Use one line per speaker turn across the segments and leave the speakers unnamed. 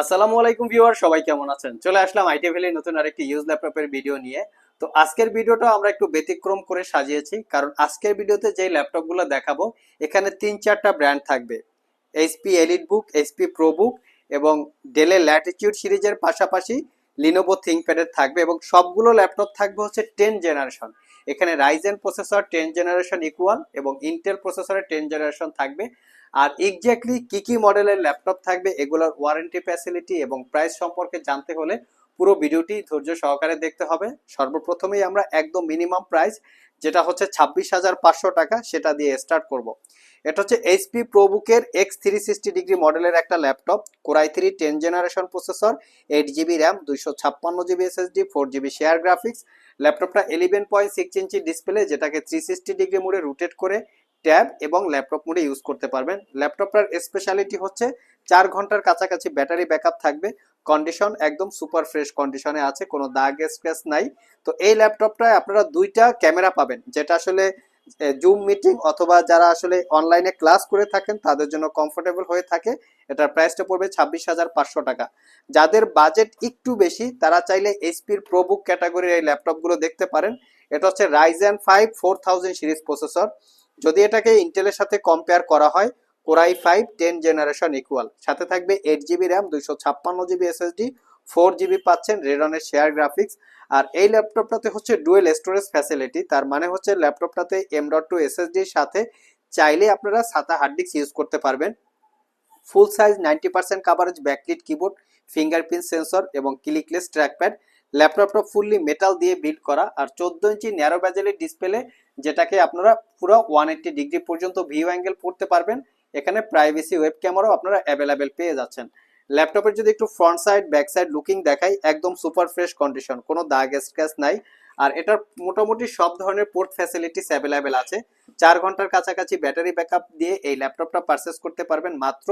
আসসালামু আলাইকুম ভিউয়ার, সবাই কেমন আছেন? চলে আসলাম আইটি ভ্যালি নতুন আরেকটি ইউজ ল্যাপটপের ভিডিও নিয়ে। তো আজকের ভিডিওটা আমরা একটু ব্যতিক্রম করে সাজিয়েছি, কারণ আজকের ভিডিওতে যে ল্যাপটপগুলো দেখাবো, এখানে তিন চারটা ব্র্যান্ড থাকবে। এইচপি এলিট বুক এইচপি প্রো বুক এবং ডেলের ল্যাটিটিউড সিরিজের পাশাপাশি লিনোভো থিঙ্কপ্যাডের থাকবে এবং সবগুলো ল্যাপটপ থাকবে হচ্ছে টেন জেনারেশন এখানে Ryzen processor ten generation equal এবং ইন্টেল প্রসেসরের টেন জেনারেশন থাকবে। আর এক্স্যাক্টলি কি কি মডেলের ল্যাপটপ থাকবে এগুলোর ওয়ারেন্টি ফ্যাসিলিটি এবং প্রাইস সম্পর্কে জানতে হলে পুরো ভিডিওটি ধৈর্য সহকারে দেখতে হবে। সর্বপ্রথমেই আমরা একদম মিনিমাম প্রাইস যেটা হচ্ছে ছাব্বিশ হাজার পাঁচশো টাকা, সেটা দিয়ে স্টার্ট করব। এটা হচ্ছে এইচপি প্রোবুকের এক্স থ্রি সিক্সটি ডিগ্রি মডেলের একটা laptop core i three ten generation processor eight GB RAM দুইশো ছাপ্পান্ন GB SSD four GB share graphics ল্যাপটপটা eleven point six inch display যেটাকে থ্রি সিক্সটি ডিগ্রি মোডে রোটেট করে ট্যাব এবং ল্যাপটপ মোডে ইউজ করতে পারবেন। ল্যাপটপটার স্পেশালিটি হচ্ছে চার ঘণ্টার কাছাকাছি ব্যাটারি ব্যাকআপ থাকবে। কন্ডিশন একদম সুপার ফ্রেশ কন্ডিশনে আছে, কোনো দাগ স্ক্র্যাচ নাই। তো এই ল্যাপটপটায় আপনারা দুইটা ক্যামেরা পাবেন, যেটা আসলে জুম মিটিং অথবা যারা আসলে অনলাইনে ক্লাস করে থাকেন, তাদের জন্য কমফোর্টেবল হয়ে থাকে। এটার প্রাইসটা পড়বে ছাব্বিশ হাজার পাঁচশো টাকা। যাদের বাজেট একটু বেশি, তারা চাইলে এইচপির প্রোবুক ক্যাটাগরির এই ল্যাপটপগুলো দেখতে পারেন। এটা হচ্ছে Ryzen five four thousand series processor যদি এটাকে ইন্টেলের সাথে কম্পেয়ার করা হয় core i five ten generation equal সাথে থাকবে এইট জিবি র্যাম দুইশো ছাপ্পান্ন জিবি এসএসডি ফোর জিবি পাচ্ছেন রেডনের শেয়ার গ্রাফিক্স আর এই ল্যাপটপটাতে হচ্ছে ডুয়েল স্টোরেজ ফ্যাসিলিটি তার মানে হচ্ছে ল্যাপটপটাতে এম ডট টু এসএসডির সাথে চাইলে আপনারা সাতা হার্ড ডিস্ক ইউজ করতে পারবেন। Full size ninety percent coverage backlit keyboard fingerprint sensor এবং ক্লিকলেস ট্র্যাকপ্যাড ল্যাপটপটা ফুললি মেটাল দিয়ে বিল্ড করা আর চোদ্দ ইঞ্চি ন্যারো ব্যাজেলের ডিসপ্লে যেটাকে আপনারা পুরো ওয়ান এইট্টি ডিগ্রি পর্যন্ত ভিউ অ্যাঙ্গেল পড়তে পারবেন। এখানে প্রাইভেসি ওয়েব ক্যামেরাও আপনারা অ্যাভেলেবেল পেয়ে যাচ্ছেন। ল্যাপটপের যদি একটু front side back side looking দেখাই, একদম সুপার ফ্রেশ কন্ডিশন কোনো দাগ স্ক্র্যাচ নাই। আর এটার মোটামুটি সব ধরনের পোর্ট ফ্যাসিলিটিস অ্যাভেলেবেল আছে। চার ঘণ্টার কাছাকাছি ব্যাটারি ব্যাকআপ দিয়ে এই ল্যাপটপটা পারচেস করতে পারবেন মাত্র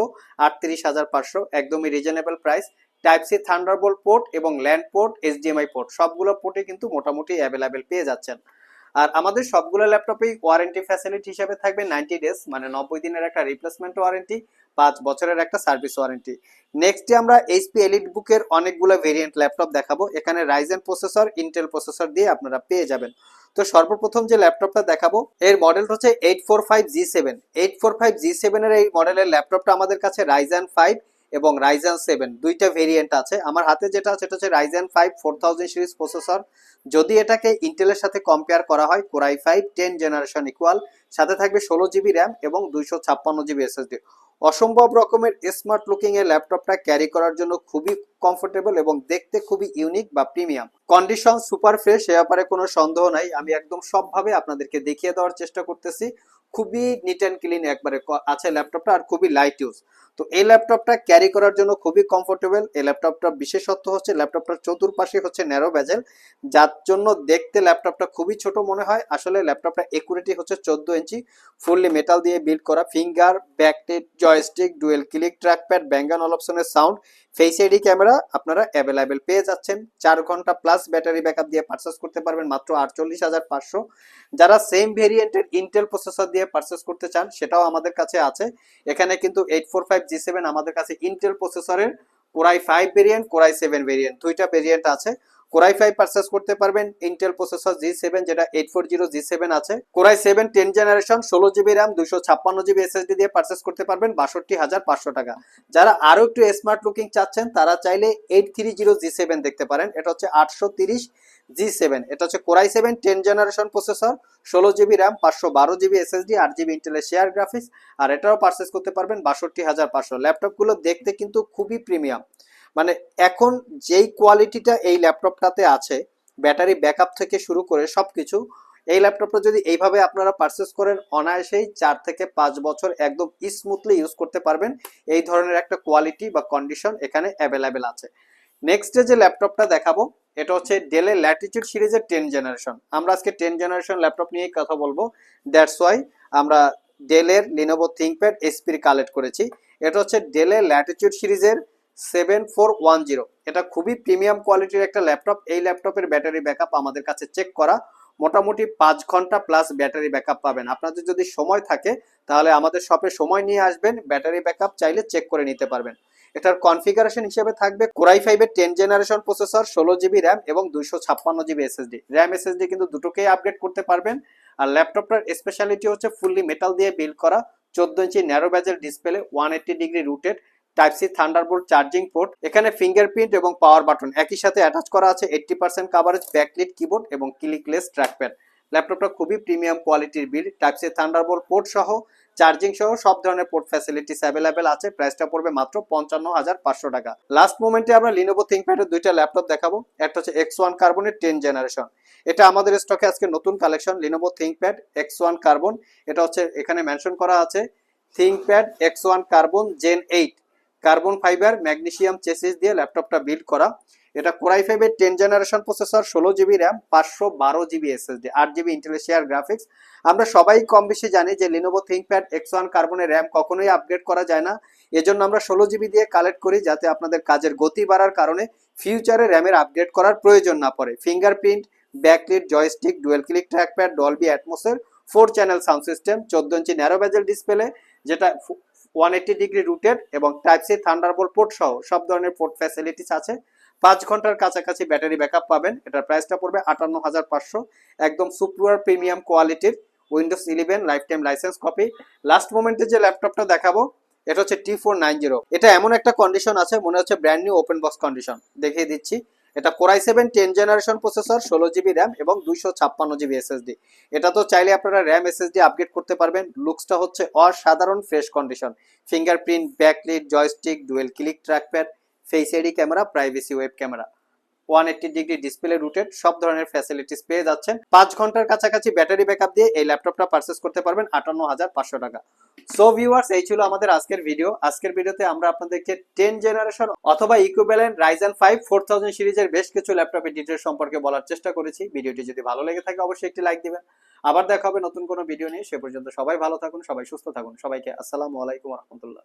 আটত্রিশ হাজার পাঁচশো, একদমই reasonable price type C Thunderbolt port এবং ল্যান্ড পোর্ট এইচডিএমআই পোর্ট সবগুলো পোর্টে কিন্তু মোটামুটি অ্যাভেলেবেল পেয়ে যাচ্ছেন। আর আমাদের সবগুলো ল্যাপটপেই ওয়ারেন্টি ফ্যাসিলিটি হিসেবে থাকবে নাইনটি ডেজ মানে নব্বই দিনের একটা রিপ্লেসমেন্ট ওয়ারেন্টি পাঁচ বছরের একটা সার্ভিস ওয়ারেন্টি নেক্সটে আমরা এইচপি এলিট বুকের অনেকগুলো ভেরিয়েন্ট ল্যাপটপ দেখাবো। এখানে রাইজেন প্রসেসর ইন্টেল প্রসেসর দিয়ে আপনারা পেয়ে যাবেন। তো সর্বপ্রথম যে ল্যাপটপটা দেখাবো, এর মডেল হচ্ছে eight four five G seven eight four five G সেভেনের এই মডেলের ল্যাপটপটা আমাদের কাছে রাইজেন ফাইভ এবং রাইজেন সেভেন দুইটা ভেরিয়েন্ট আছে। আমার হাতে যেটা আছে সেটা হচ্ছে Ryzen five four thousand series processor যদি এটাকে ইন্টেলের সাথে কম্পেয়ার করা হয় core i five ten generation equal সাথে থাকবে ষোলো জিবি র্যাম এবং দুইশো ছাপ্পান্ন জিবি এসএসডি অসম্ভব রকমের স্মার্ট লুকিং এর ল্যাপটপটা ক্যারি করার জন্য খুবই কমফোর্টেবল এবং দেখতে খুবই ইউনিক বা প্রিমিয়াম কন্ডিশন সুপার ফ্রেশ এ ব্যাপারে কোনো সন্দেহ নাই। আমি একদম সবভাবে আপনাদেরকে দেখিয়ে দেওয়ার চেষ্টা করতেছি। খুবই নিট অ্যান্ড ক্লিন একবারে। আছে ল্যাপটপটা আর খুবই লাইট ইউজ তো এই ল্যাপটপটা ক্যারি করার জন্য খুবই কমফোর্টেবল এই ল্যাপটপটা বিশেষত্ব হচ্ছে ল্যাপটপটার চতুর্পাশে হচ্ছে ন্যারো ব্যাজেল যার জন্য দেখতে ল্যাপটপটা খুবই ছোট মনে হয়। আসলে ল্যাপটপটা একুরেটি হচ্ছে চোদ্দ ইঞ্চি। ফুললি মেটাল দিয়ে বিল্ড করা। Finger backlit joystick dual click trackpad ব্যাঙ্গান অপশনের সাউন্ড ফেস আইডি ক্যামেরা আপনারা অ্যাভেলেবেল পেয়ে যাচ্ছেন। চার ঘণ্টা প্লাস ব্যাটারি ব্যাকআপ দিয়ে পারচেস করতে পারবেন মাত্র আটচল্লিশ হাজার পাঁচশো। যারা সেম ভেরিয়েন্টের ইন্টেল প্রসেসর দিয়ে পারচেস করতে চান, সেটাও আমাদের কাছে আছে। এখানে কিন্তু eight four five G seven আমাদের কাছে ইন্টেল প্রসেসরের core i five variant core i seven variant দুইটা ভেরিয়েন্ট আছে। কোরাই ফাইভ পারচেস করতে পারবেন ইন্টেল প্রসেসর জি সেভেন যেটা eight four zero G seven আছে। Core i seven ten generation ষোলো জিবি র্যাম দুশো ছাপ্পান্ন জিবি এসএসডি দিয়ে পারচেস করতে পারবেন, বাষট্টি হাজার পাঁচশো টাকা। যারা আরও একটু স্মার্ট লুকিং চাচ্ছেন, তারা চাইলে eight three zero G seven দেখতে পারেন। এটা হচ্ছে আটশো তিরিশ জি সেভেন এটা হচ্ছে core i seven ten generation processor ষোলো জিবি র্যাম পাঁচশো বারো জিবি এসএসডি আট জিবি ইন্টেলের শেয়ার গ্রাফিক্স আর এটাও পারচেস করতে পারবেন, বাষট্টি হাজার পাঁচশো। ল্যাপটপগুলো দেখতে কিন্তু খুবই প্রিমিয়াম মানে এখন যেই কোয়ালিটিটা এই ল্যাপটপটাতে আছে ব্যাটারি ব্যাকআপ থেকে শুরু করে সব কিছু এই ল্যাপটপটা যদি এইভাবে আপনারা পারচেস করেন, অনায়াসেই চার থেকে পাঁচ বছর একদম স্মুথলি ইউজ করতে পারবেন। এই ধরনের একটা কোয়ালিটি বা কন্ডিশন এখানে অ্যাভেলেবেল আছে। নেক্সট যে ল্যাপটপটা দেখাবো, এটা হচ্ছে ডেলের ল্যাটিটিউড সিরিজের টেন জেনারেশন আমরা আজকে টেন জেনারেশন ল্যাপটপ নিয়েই কথা বলব। দ্যাটস ওয়াই আমরা ডেলের লিনোভো থিঙ্কপ্যাড এসপির কালেক্ট করেছি। এটা হচ্ছে ডেলের ল্যাটিটিউড সিরিজের সেভেন ফোর ওয়ান জিরো এটা খুবই প্রিমিয়াম কোয়ালিটির একটা ল্যাপটপ এই ল্যাপটপের ব্যাটারি ব্যাকআপ আমাদের কাছে চেক করা। মোটামুটি পাঁচ ঘণ্টা প্লাস ব্যাটারি ব্যাকআপ পাবেন। আপনাদের যদি সময় থাকে, তাহলে আমাদের শপে সময় নিয়ে আসবেন। ব্যাটারি ব্যাকআপ চাইলে চেক করে নিতে পারবেন। এটার কনফিগারেশন হিসেবে থাকবে কোরাই ফাইভের টেন জেনারেশন প্রসেসর ষোলো জিবি র্যাম এবং দুইশো ছাপ্পান্ন জিবি এসএসডি র্যাম এসএসডি কিন্তু দুটোকেই আপগ্রেড করতে পারবেন। আর ল্যাপটপটার স্পেশালিটি হচ্ছে ফুললি মেটাল দিয়ে বিল্ড করা। চোদ্দ ইঞ্চি narrow ব্যাজের display one eighty degree rotated type C Thunderbolt charging port এখানে ফিঙ্গারপ্রিন্ট এবং পাওয়ার বাটন একই সাথে অ্যাটাচ করা আছে eighty percent coverage backlit keyboard এবং ক্লিকলেস ট্র্যাকপ্যাড ল্যাপটপটা খুবই প্রিমিয়াম কোয়ালিটির build type C Thunderbolt port সহ চার্জিং সহ সব ধরনের পোর্ট ফ্যাসিলিটিস অ্যাভেলেবেল আছে প্রাইসটা পড়বে মাত্র পঞ্চান্ন হাজার পাঁচশো টাকা। লাস্ট মোমেন্টে আমরা লিনোভো থিঙ্কপ্যাডের দুইটা ল্যাপটপ দেখাবো, একটা হচ্ছে এক্স ওয়ান কার্বনের টেন জেনারেশন এটা আমাদের স্টকে আজকে নতুন collection Lenovo ThinkPad X one carbon এটা হচ্ছে এখানে মেনশন করা আছে ThinkPad X one carbon gen eight carbon fibre magnesium chassis দিয়ে ল্যাপটপটা বিল্ড করা। এটা কোরাই ফাইভের টেন জেনারেশন প্রসেসর, ষোলো জিবি র্যাম, পাঁচশো বারো জিবি এসএসডি, আট জিবি ইন্টেলেশিয়ার গ্রাফিক্স। আমরা সবাই কম বেশি জানি যে লিনোভো থিঙ্কপ্যাড এক্স ওয়ান কার্বনের র্যাম কখনোই আপগ্রেড করা যায় না। এজন্য আমরা ষোলো জিবি দিয়ে কালেক্ট করি যাতে আপনাদের কাজের গতি বাড়ার কারণে ফিউচারে র্যামের আপগ্রেড করার প্রয়োজন না পড়ে। Fingerprint backlit joystick dual click trackpad Dolby অ্যাটমোসের four channel sound system, চোদ্দ ইঞ্চি ন্যারো ব্যাজেল ডিসপ্লে যেটা ওয়ান এইটি ডিগ্রি রুটেড এবং টাইপ সি থান্ডারবোল্ট পোর্ট সহ সব ধরনের পোর্ট ফ্যাসিলিটিস আছে। পাঁচ ঘণ্টার কাছাকাছি ব্যাটারি ব্যাকআপ পাবেন। এটার প্রাইসটা পড়বে আটান্ন হাজার পাঁচশো। একদম সুপার প্রিমিয়াম কোয়ালিটির Windows eleven lifetime licence copy last মোমেন্টে যে ল্যাপটপটা দেখাবো, এটা হচ্ছে টি ফোর নাইন জিরো এটা এমন একটা কন্ডিশন আছে, মনে হচ্ছে brand new open box condition দেখিয়ে দিচ্ছি। এটা core i seven ten generation processor ষোলো জিবি র্যাম এবং দুইশো ছাপ্পান্ন জিবি এসএসডি এটা তো চাইলে আপনারা র্যাম এসএসডি আপগ্রেড করতে পারবেন। লুকসটা হচ্ছে অসাধারণ fresh condition fingerprint backlit joystick dual click trackpad face ID camera privacy web camera one eighty degree display rotated, সব ধরনের ফ্যাসিলিটিস পেয়ে যাচ্ছেন। ঘণ্টার কাছাকাছি ব্যাটারি ব্যাকআপ দিয়ে এই ল্যাপটপটা করতে পারবেন আটান্ন হাজার পাঁচশো টাকা। সো ভিউয়ার্স এই ছিল আমাদের আজকের ভিডিও আজকের ভিডিওতে আমরা আপনাদেরকে জেনারেশন অথবা ইকুইভ্যালেন্ট সিরিজের বেশ কিছু ল্যাপটপের ডিটেলস সম্পর্কে বলার চেষ্টা করেছি। ভিডিওটি যদি ভালো লেগে থাকে, অবশ্যই একটি লাইক দিবেন। আবার দেখা হবে নতুন কোনো ভিডিও নিয়ে। সে পর্যন্ত সবাই ভালো থাকুন, সবাই সুস্থ থাকুন। সবাইকে আসসালামু আলাইকুম রহমতুল্লাহ।